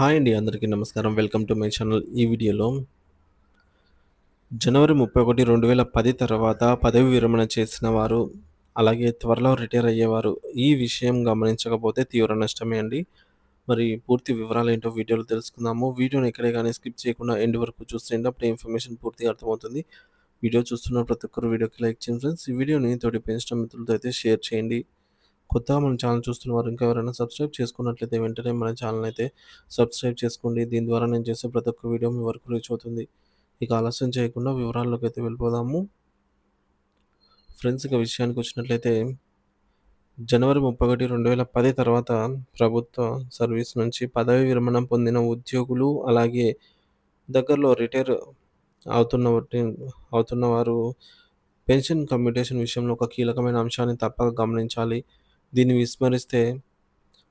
Hi అండి అందరికీ నమస్కారం. Welcome to my channel. ఈ వీడియోలో జనవరి ముప్పై ఒకటి రెండు వేల పది తర్వాత పదవి విరమణ చేసిన వారు అలాగే త్వరలో రిటైర్ అయ్యేవారు ఈ విషయం గమనించకపోతే తీవ్ర నష్టమే అండి. మరి పూర్తి వివరాలు ఏంటో వీడియోలో తెలుసుకుందాము. వీడియోని ఎక్కడే కానీ స్కిప్ చేయకుండా ఎండ్ వరకు చూస్తే అప్పుడే ఇన్ఫర్మేషన్ పూర్తిగా అర్థమవుతుంది. వీడియో చూస్తున్న ప్రతి ఒక్కరు వీడియోకి లైక్ చేయండి ఫ్రెండ్స్. ఈ వీడియోని తోటి పెంచిన మిత్రులతో అయితే షేర్ చేయండి. కొత్తగా మన ఛానల్ చూస్తున్న వారు ఇంకా ఎవరైనా సబ్స్క్రైబ్ చేసుకున్నట్లయితే వెంటనే మన ఛానల్ అయితే సబ్స్క్రైబ్ చేసుకోండి. దీని ద్వారా నేను చేసే ప్రతి ఒక్క వీడియో మీ వరకు రీచ్ అవుతుంది. ఇక ఆలస్యం చేయకుండా వివరాల్లోకి అయితే వెళ్ళిపోదాము. ఫ్రెండ్స్ ఇక విషయానికి వచ్చినట్లయితే జనవరి ముప్పై ఒకటి రెండు వేల పది తర్వాత ప్రభుత్వ సర్వీస్ నుంచి పదవి విరమణ పొందిన ఉద్యోగులు అలాగే దగ్గరలో రిటైర్ అవుతున్న అవుతున్న వారు పెన్షన్ కమ్యూటేషన్ విషయంలో ఒక కీలకమైన అంశాన్ని తప్పక గమనించాలి. దీన్ని విస్మరిస్తే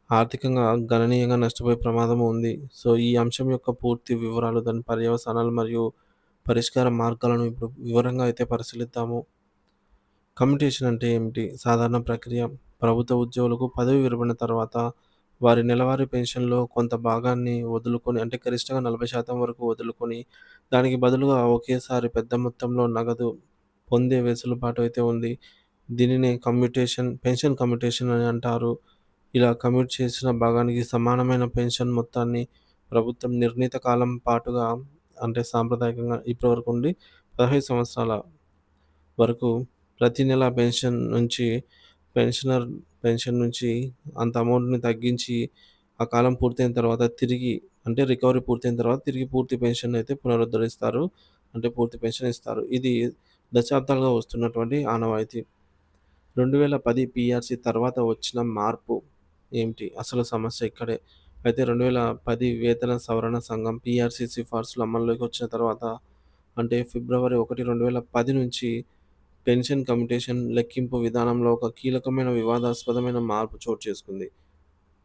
ఆర్థికంగా గణనీయంగా నష్టపోయే ప్రమాదం ఉంది. సో ఈ అంశం యొక్క పూర్తి వివరాలు దాని పర్యవసానాలు మరియు పరిష్కార మార్గాలను ఇప్పుడు వివరంగా అయితే పరిశీలిద్దాము. కమ్యూటేషన్ అంటే ఏమిటి? సాధారణ ప్రక్రియ. ప్రభుత్వ ఉద్యోగులకు పదవి విరమణ తర్వాత వారి నెలవారీ పెన్షన్లో కొంత భాగాన్ని వదులుకొని అంటే గరిష్టంగా నలభై శాతం వరకు వదులుకొని దానికి బదులుగా ఒకేసారి పెద్ద మొత్తంలో నగదు పొందే వెసులుబాటు అయితే ఉంది. దీనిని కమ్యూటేషన్ పెన్షన్ కమ్యూటేషన్ అని అంటారు. ఇలా కమ్యూట్ చేసిన భాగానికి సమానమైన పెన్షన్ మొత్తాన్ని ప్రభుత్వం నిర్ణీత కాలం పాటుగా అంటే సాంప్రదాయకంగా ఇప్పటివరకు ఉండి పదహైదు సంవత్సరాల వరకు ప్రతి నెల పెన్షన్ నుంచి పెన్షనర్ పెన్షన్ నుంచి అంత అమౌంట్ని తగ్గించి ఆ కాలం పూర్తయిన తర్వాత తిరిగి అంటే రికవరీ పూర్తయిన తర్వాత తిరిగి పూర్తి పెన్షన్ అయితే పునరుద్ధరిస్తారు అంటే పూర్తి పెన్షన్ ఇస్తారు. ఇది దశాబ్దాలుగా వస్తున్నటువంటి ఆనవాయితీ. రెండు వేల పది పిఆర్సి తర్వాత వచ్చిన మార్పు ఏమిటి? అసలు సమస్య ఇక్కడే. అయితే రెండు వేల పది వేతన సవరణ సంఘం పిఆర్సి సిఫార్సులు అమల్లోకి వచ్చిన తర్వాత అంటే ఫిబ్రవరి ఒకటి రెండు వేల పది నుంచి పెన్షన్ కమ్యూటేషన్ లెక్కింపు విధానంలో ఒక కీలకమైన వివాదాస్పదమైన మార్పు చోటు చేసుకుంది.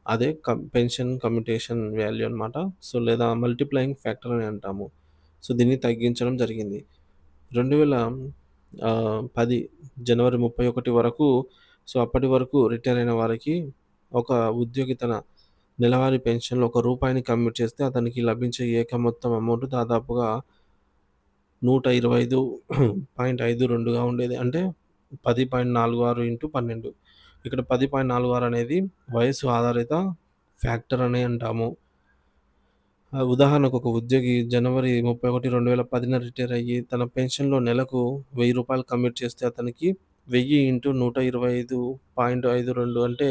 అదే కం పెన్షన్ కమ్యూటేషన్ వాల్యూ అనమాట సో లేదా మల్టిప్లయింగ్ ఫ్యాక్టర్ అని అంటాము. సో దీన్ని తగ్గించడం జరిగింది. రెండు వేల పది జనవరి ముప్పై ఒకటి వరకు. సో అప్పటి వరకు రిటైర్ అయిన వారికి ఒక ఉద్యోగి తన నెలవారీ పెన్షన్లో ఒక రూపాయిని కమ్యూట్ చేస్తే అతనికి లభించే ఏక మొత్తం అమౌంట్ దాదాపుగా నూట ఇరవై ఐదు పాయింట్ ఐదు రెండుగా ఉండేది. అంటే పది పాయింట్ నాలుగు ఆరు ఇంటూ పన్నెండు. ఇక్కడ పది పాయింట్ నాలుగు ఆరు అనేది వయసు ఆధారిత ఫ్యాక్టర్ అని అంటాము. ఉదాహరణకు ఒక ఉద్యోగి జనవరి ముప్పై ఒకటి రెండు వేల పదిన రిటైర్ అయ్యి తన పెన్షన్లో నెలకు వెయ్యి రూపాయలు కమిట్ చేస్తే అతనికి వెయ్యి ఇంటూ నూట ఇరవై ఐదు పాయింట్ ఐదు రెండు అంటే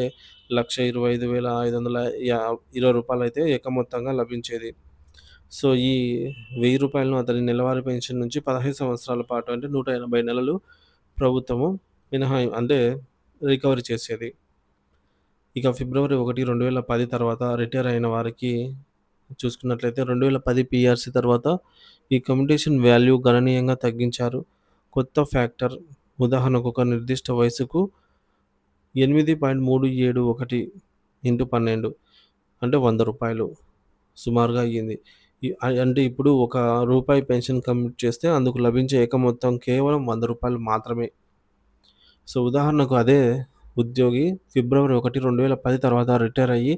లక్ష ఇరవై ఐదు వేల ఐదు వందల యా ఇరవై రూపాయలు అయితే ఏకమొత్తంగా లభించేది. సో ఈ వెయ్యి రూపాయలను అతని నెలవారీ పెన్షన్ నుంచి పదహైదు సంవత్సరాల పాటు అంటే నూట ఎనభై నెలలు ప్రభుత్వము మినహాయి అంటే రికవరీ చేసేది. ఇక ఫిబ్రవరి ఒకటి రెండు వేల పది తర్వాత రిటైర్ అయిన వారికి చూసుకున్నట్లయితే రెండు వేల పది పిఆర్సి తర్వాత ఈ కమ్యూనికేషన్ వాల్యూ గణనీయంగా తగ్గించారు. కొత్త ఫ్యాక్టర్ ఉదాహరణకు ఒక నిర్దిష్ట వయసుకు ఎనిమిది పాయింట్ మూడు ఏడు ఒకటి ఇంటూ పన్నెండు అంటే వంద రూపాయలు సుమారుగా అయ్యింది. అంటే ఇప్పుడు ఒక రూపాయి పెన్షన్ కమ్యూట్ చేస్తే అందుకు లభించే ఏక మొత్తం కేవలం వంద రూపాయలు మాత్రమే. సో ఉదాహరణకు అదే ఉద్యోగి ఫిబ్రవరి ఒకటి రెండు వేల పది తర్వాత రిటైర్ అయ్యి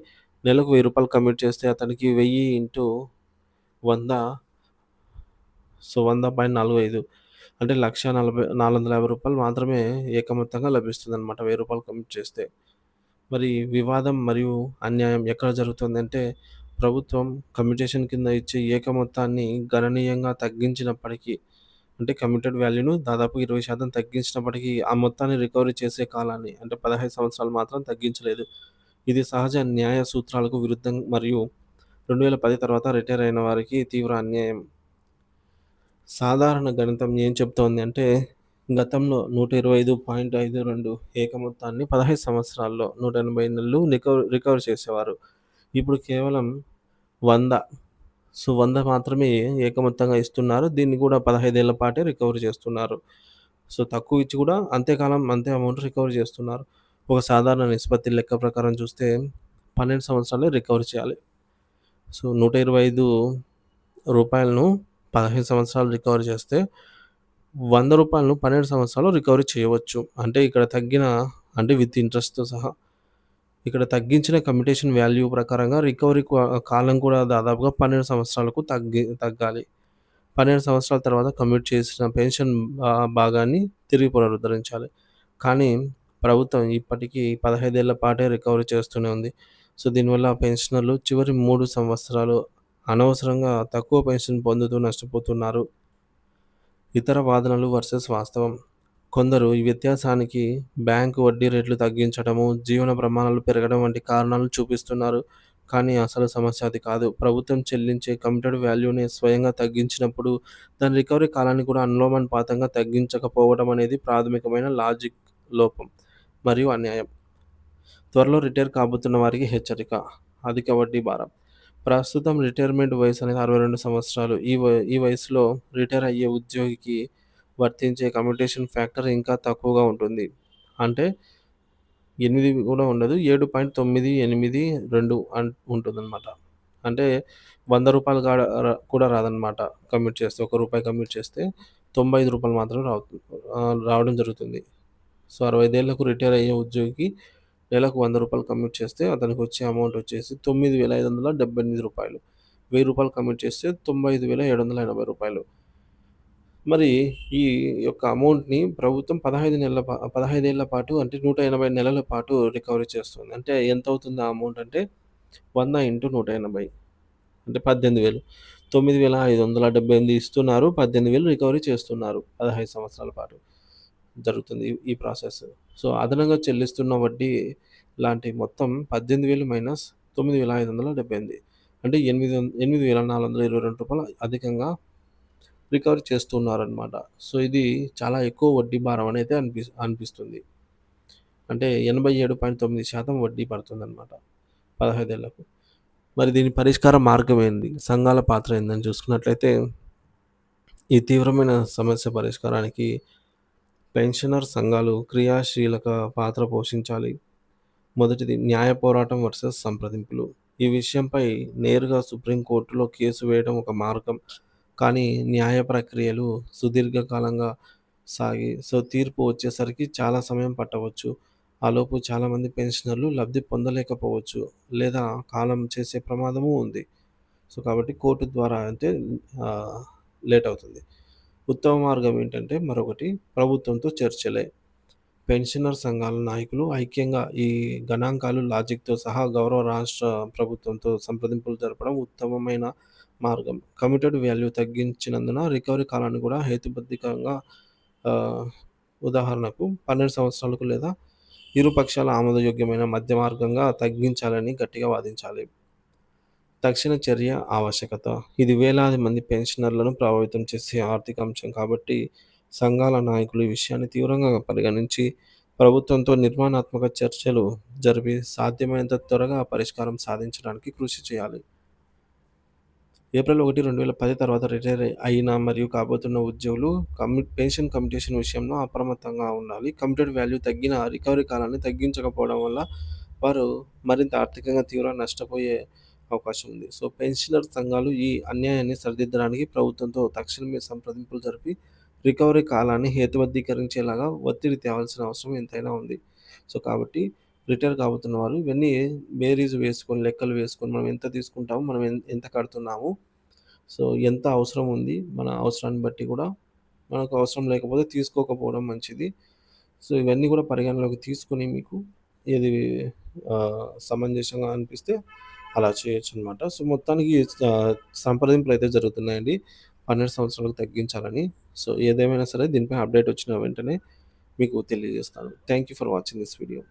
నెలకు వెయ్యి రూపాయలు కమిట్ చేస్తే అతనికి వెయ్యి ఇంటూ వంద సో వంద పాయింట్ నాలుగు ఐదు. అంటే లక్ష నలభై నాలుగు వందల యాభై రూపాయలు మాత్రమే ఏకమొత్తంగా లభిస్తుంది అనమాట వెయ్యి రూపాయలు కమిట్ చేస్తే. మరి వివాదం మరియు అన్యాయం ఎక్కడ జరుగుతుంది అంటే ప్రభుత్వం కమ్యూటేషన్ కింద ఇచ్చే ఏక మొత్తాన్ని గణనీయంగా తగ్గించినప్పటికీ అంటే కమిటెడ్ వాల్యూను దాదాపు ఇరవై శాతం తగ్గించినప్పటికీ ఆ మొత్తాన్ని రికవరీ చేసే కాలాన్ని అంటే పదహైదు సంవత్సరాలు మాత్రం తగ్గించలేదు. ఇది సహజ న్యాయ సూత్రాలకు విరుద్ధం మరియు రెండు వేల పది తర్వాత రిటైర్ అయిన వారికి తీవ్ర అన్యాయం. సాధారణ గణితం ఏం చెప్తోంది అంటే గతంలో నూట ఇరవై ఐదు పాయింట్ ఐదు రెండు ఏక మొత్తాన్ని పదహైదు సంవత్సరాల్లో నూట ఎనభై నెలలు రికవర్ రికవర్ చేసేవారు. ఇప్పుడు కేవలం వంద సో వంద మాత్రమే ఏకమొత్తంగా ఇస్తున్నారు. దీన్ని కూడా పదహైదేళ్ళ పాటే రికవరీ చేస్తున్నారు. సో తక్కువ ఇచ్చి కూడా అంతేకాలం అంతే అమౌంట్ రికవరీ చేస్తున్నారు. ఒక సాధారణ నిష్పత్తి లెక్క ప్రకారం చూస్తే పన్నెండు సంవత్సరాలు రికవరీ చేయాలి సో నూట ఇరవై ఐదు రూపాయలను పదహైదు సంవత్సరాలు రికవరీ చేస్తే వంద రూపాయలను పన్నెండు సంవత్సరాలు రికవరీ చేయవచ్చు అంటే ఇక్కడ తగ్గిన అంటే విత్ ఇంట్రెస్ట్తో సహా ఇక్కడ తగ్గించిన కమ్యూటేషన్ వాల్యూ ప్రకారంగా రికవరీ కాలం కూడా దాదాపుగా 12 సంవత్సరాలకు తగ్గి తగ్గాలి. 12 సంవత్సరాల తర్వాత కమ్యూట్ చేసిన పెన్షన్ భాగాన్ని తిరిగి పునరుద్ధరించాలి. కానీ ప్రభుత్వం ఇప్పటికీ పదహైదేళ్ళ పాటే రికవరీ చేస్తూనే ఉంది. సో, దీనివల్ల పెన్షనర్లు చివరి మూడు సంవత్సరాలు అనవసరంగా తక్కువ పెన్షన్ పొందుతూ నష్టపోతున్నారు. ఇతర వాదనలు వర్సెస్ వాస్తవం. కొందరు ఈ వ్యత్యాసానికి బ్యాంకు వడ్డీ రేట్లు తగ్గించడము, జీవన ప్రమాణాలు పెరగడం వంటి కారణాలు చూపిస్తున్నారు. కానీ అసలు సమస్య అది కాదు. ప్రభుత్వం చెల్లించే కమిటెడ్ వాల్యూని స్వయంగా తగ్గించినప్పుడు దాని రికవరీ కాలాన్ని కూడా అనులోమానుపాతంగా తగ్గించకపోవడం అనేది ప్రాథమికమైన లాజిక్ లోపం మరియు అన్యాయం. త్వరలో రిటైర్ కాబోతున్న వారికి హెచ్చరిక. అధిక వడ్డీ భారం. ప్రస్తుతం రిటైర్మెంట్ వయసు అనేది 62 సంవత్సరాలు. ఈ వ ఈ వయసులో రిటైర్ అయ్యే ఉద్యోగికి వర్తించే కమ్యూటేషన్ ఫ్యాక్టర్ ఇంకా తక్కువగా ఉంటుంది. అంటే ఎనిమిది కూడా ఉండదు. 7.982 అన్ ఉంటుందన్నమాట. అంటే వంద రూపాయలు కాడ కూడా రాదనమాట కమ్యూట్ చేస్తే ఒక రూపాయి కమ్యూట్ చేస్తే రూ. 95 మాత్రమే రావు రావడం జరుగుతుంది. సో అరవై ఐదేళ్ళకు రిటైర్ అయ్యే ఉద్యోగికి నెలకు వంద రూపాయలు కమిట్ చేస్తే అతనికి వచ్చే అమౌంట్ వచ్చేసి తొమ్మిది వేల ఐదు వందల డెబ్బై ఎనిమిది రూపాయలు. వెయ్యి రూపాయలు కమిట్ చేస్తే తొంభై ఐదు వేల ఏడు వందల ఎనభై రూపాయలు. మరి ఈ యొక్క అమౌంట్ని ప్రభుత్వం పదహైదు నెలల పదహైదేళ్ళ పాటు అంటే నూట ఎనభై నెలల పాటు రికవరీ చేస్తుంది. అంటే ఎంత అవుతుంది ఆ అమౌంట్ అంటే వంద ఇంటూ నూట ఎనభై. అంటే పద్దెనిమిది వేలు. తొమ్మిది వేల ఐదు వందల డెబ్బై ఎనిమిది ఇస్తున్నారు పద్దెనిమిది వేలు రికవరీ చేస్తున్నారు పదహైదు సంవత్సరాల పాటు. జరుగుతుంది ఈ ప్రాసెస్. సో, అదనంగా చెల్లిస్తున్న వడ్డీ లాంటి మొత్తం 18,000 మైనస్ 9,578 అంటే ఎనిమిది ఎనిమిది వేల నాలుగు వందల ఇరవై రెండు రూపాయలు అధికంగా రికవరీ చేస్తున్నారనమాట సో, ఇది చాలా ఎక్కువ వడ్డీ భారం అనేది అనిపి అనిపిస్తుంది. అంటే 87.9% వడ్డీ పడుతుందన్నమాట 15 ఏళ్ళకు. మరి దీని పరిష్కార మార్గం ఏంది? సంఘాల పాత్ర ఏందని చూసుకున్నట్లయితే ఈ తీవ్రమైన సమస్య పరిష్కారానికి పెన్షనర్ సంఘాలు క్రియాశీలక పాత్ర పోషించాలి. మొదటిది న్యాయ పోరాటం వర్సెస్ సంప్రదింపులు. ఈ విషయంపై నేరుగా సుప్రీం కోర్టులో కేసు వేయడం ఒక మార్గం. కానీ న్యాయ ప్రక్రియలు సుదీర్ఘకాలంగా సాగి సో, తీర్పు వచ్చేసరికి చాలా సమయం పట్టవచ్చు. ఆలోపు చాలామంది పెన్షనర్లు లబ్ధి పొందలేకపోవచ్చు. లేదా కాలం చేసే ప్రమాదము ఉంది. సో, కాబట్టి కోర్టు ద్వారా అంటే లేట్ అవుతుంది. ఉత్తమ మార్గం ఏంటంటే మరొకటి ప్రభుత్వంతో చర్చలే. పెన్షనర్ సంఘాల నాయకులు ఐక్యంగా ఈ గణాంకాలు, లాజిక్‌తో సహా గౌరవ రాష్ట్ర ప్రభుత్వంతో సంప్రదింపులు జరపడం ఉత్తమమైన మార్గం. కమిటెడ్ వాల్యూ తగ్గించినందున రికవరీ కాలాన్ని కూడా హేతుబద్ధకంగా ఉదాహరణకు 12 సంవత్సరాలకు లేదా ఇరు పక్షాల ఆమోదయోగ్యమైన మధ్య మార్గంగా తగ్గించాలని గట్టిగా వాదించాలి. తక్షణ చర్య ఆవశ్యకత. ఇది వేలాది మంది పెన్షనర్లను ప్రభావితం చేసే ఆర్థిక అంశం కాబట్టి సంఘాల నాయకులు ఈ విషయాన్ని తీవ్రంగా పరిగణించి ప్రభుత్వంతో నిర్మాణాత్మక చర్చలు జరిపి సాధ్యమైనంత త్వరగా పరిష్కారం సాధించడానికి కృషి చేయాలి. ఏప్రిల్ 1, 2010 తర్వాత రిటైర్ అయిన మరియు కాబోతున్న ఉద్యోగులు కమ్యు పెన్షన్ కమ్యుటేషన్ విషయంలో అప్రమత్తంగా ఉండాలి. కంప్యూటర్ వాల్యూ తగ్గిన రికవరీ కాలాన్ని తగ్గించకపోవడం వల్ల వారు మరింత ఆర్థికంగా తీవ్ర నష్టపోయే అవకాశం ఉంది. సో, పెన్షనర్ సంఘాలు ఈ అన్యాయాన్ని సరిదిద్దడానికి ప్రభుత్వంతో తక్షణమే సంప్రదింపులు జరిపి రికవరీ కాలాన్ని హేతుబద్ధీకరించేలాగా ఒత్తిడి తేవాల్సిన అవసరం ఎంతైనా ఉంది. సో, కాబట్టి రిటైర్ కాబోతున్న వారు ఇవన్నీ బేరీస్ వేసుకొని, లెక్కలు వేసుకొని మనం ఎంత తీసుకుంటాము, మనం ఎంత కడుతున్నాము, సో, ఎంత అవసరం ఉంది, మన అవసరాన్ని బట్టి కూడా మనకు అవసరం లేకపోతే తీసుకోకపోవడం మంచిది. సో, ఇవన్నీ కూడా పరిగణనలోకి తీసుకొని మీకు ఏది సమంజసంగా అనిపిస్తే అలా చేయొచ్చు అనమాట సో, మొత్తానికి సంప్రదింపులు అయితే జరుగుతున్నాయండి. 12 సంవత్సరాలకు తగ్గించాలని. సో, ఏదేమైనా సరే దీనిపై అప్డేట్ వచ్చిన వెంటనే మీకు తెలియజేస్తాను. Thank you for watching this video.